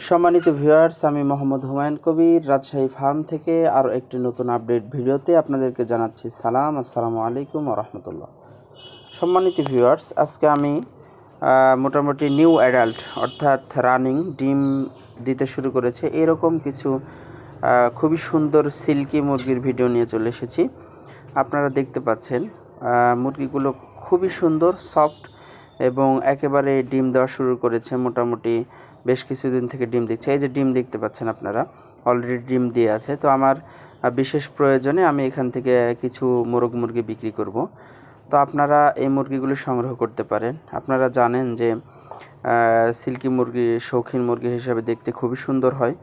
সম্মানিত ভিউয়ার্স আমি মোহাম্মদ হুমায়ুন কবির, রাজশাহী ফার্ম থেকে আরও একটি নতুন আপডেট ভিডিওতে আপনাদেরকে জানাচ্ছি সালাম, আসসালামু আলাইকুম রহমতুল্লাহ। সম্মানিত ভিউয়ার্স আজকে আমি মোটামুটি নিউ অ্যাডাল্ট অর্থাৎ রানিং ডিম দিতে শুরু করেছে। এরকম কিছু খুবই সুন্দর সিল্কি মুরগির ভিডিও নিয়ে চলে এসেছি। আপনারা দেখতে পাচ্ছেন মুরগিগুলো খুবই সুন্দর সফট এবং একেবারে ডিম দেওয়া শুরু করেছে মোটামুটি বেশ কিছুদিন থেকে ডিম দিচ্ছে। এই যে ডিম দেখতে পাচ্ছেন আপনারা অলরেডি ডিম দিয়ে আছে। তো আমার বিশেষ প্রয়োজনে আমি এখান থেকে কিছু মোরগ মুরগি বিক্রি করব। তো আপনারা এই মুরগিগুলি সংগ্রহ করতে পারেন। আপনারা জানেন যে সিল্কি মুরগি, শৌখিন মুরগি হিসাবে দেখতে খুবই সুন্দর হয়।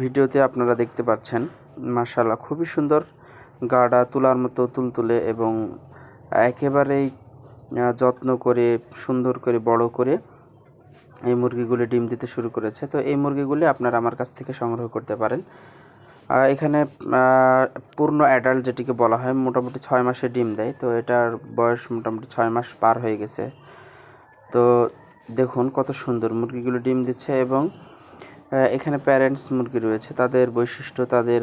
ভিডিওতে আপনারা দেখতে পাচ্ছেন মার্শাল্লাহ খুবই সুন্দর গাড়া তোলার মতো তুলতুলে এবং একেবারেই যত্ন করে, সুন্দর করে, বড় করে এই মুরগিগুলি ডিম দিতে শুরু করেছে। তো এই মুরগিগুলি আপনারা আমার কাছ থেকে সংগ্রহ করতে পারেন। এখানে পূর্ণ অ্যাডাল্ট যেটিকে বলা হয়, মোটামুটি ছয় মাসে ডিম দেয়। তো এটার বয়স মোটামুটি ছয় মাস পার হয়ে গেছে। তো দেখুন কত সুন্দর মুরগিগুলো ডিম দিচ্ছে এবং এখানে প্যারেন্টস মুরগি রয়েছে। তাদের বৈশিষ্ট্য, তাদের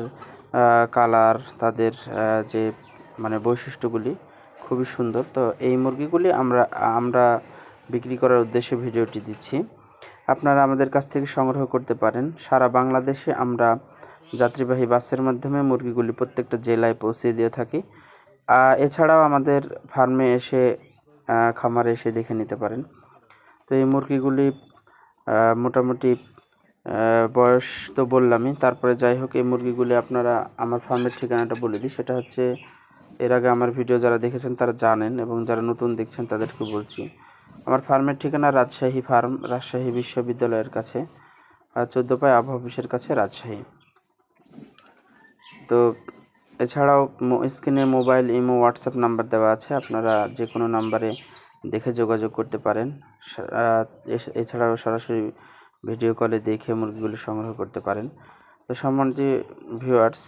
কালার তাদের যে মানে বৈশিষ্ট্যগুলি খুবই সুন্দর। তো এই মুরগিগুলি আমরা আমরা বিক্রি করার উদ্দেশ্যে ভিডিওটি দিচ্ছি। আপনারা আমাদের কাছ থেকে সংগ্রহ করতে পারেন। সারা বাংলাদেশে আমরা যাত্রীবাহী বাসের মাধ্যমে মুরগিগুলি প্রত্যেকটা জেলায় পৌঁছে দিয়ে থাকি। এছাড়াও আমাদের ফার্মে এসে খামারে এসে দেখে নিতে পারেন। তো এই মুরগিগুলি মোটামুটি বয়স তো বললামই। তারপরে যাই হোক, এই মুরগিগুলি আপনারা আমার ফার্মের ঠিকানাটা বলে দিই। সেটা হচ্ছে, এর আগে আমার ভিডিও যারা দেখেছেন তারা জানেন এবং যারা নতুন দেখছেন তাদেরকে বলছি। আমার ফার্মের ঠিকানা রাজশাহী ফার্ম, রাজশাহী বিশ্ববিদ্যালয়ের কাছে চোদ্দ পায় আবহাওয়া অফিসের কাছে রাজশাহী। তো এছাড়াও স্ক্রিনে মোবাইল, ইমো, হোয়াটসঅ্যাপ নাম্বার দেওয়া আছে, আপনারা যে কোনো নাম্বারে দেখে যোগাযোগ করতে পারেন। এছাড়াও সরাসরি ভিডিও কলে দেখে মুরগিগুলি সংগ্রহ করতে পারেন। তো সম্মানিত ভিউয়ার্স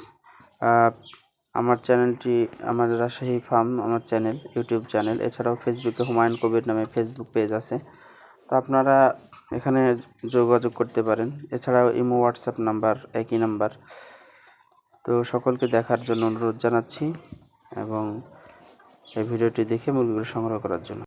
আমার চ্যানেলটি আমার রাজশাহী ফার্ম, আমার চ্যানেল, ইউটিউব চ্যানেল, এছাড়াও ফেসবুকে হুমায়ুন কবির নামে ফেসবুক পেজ আছে। তো আপনারা এখানে যোগাযোগ করতে পারেন। এছাড়াও ইমো হোয়াটসঅ্যাপ নাম্বার একই নাম্বার তো সকলকে দেখার জন্য অনুরোধ জানাচ্ছি এবং এই ভিডিওটি দেখে মুরগিগুলো সংগ্রহ করার জন্য।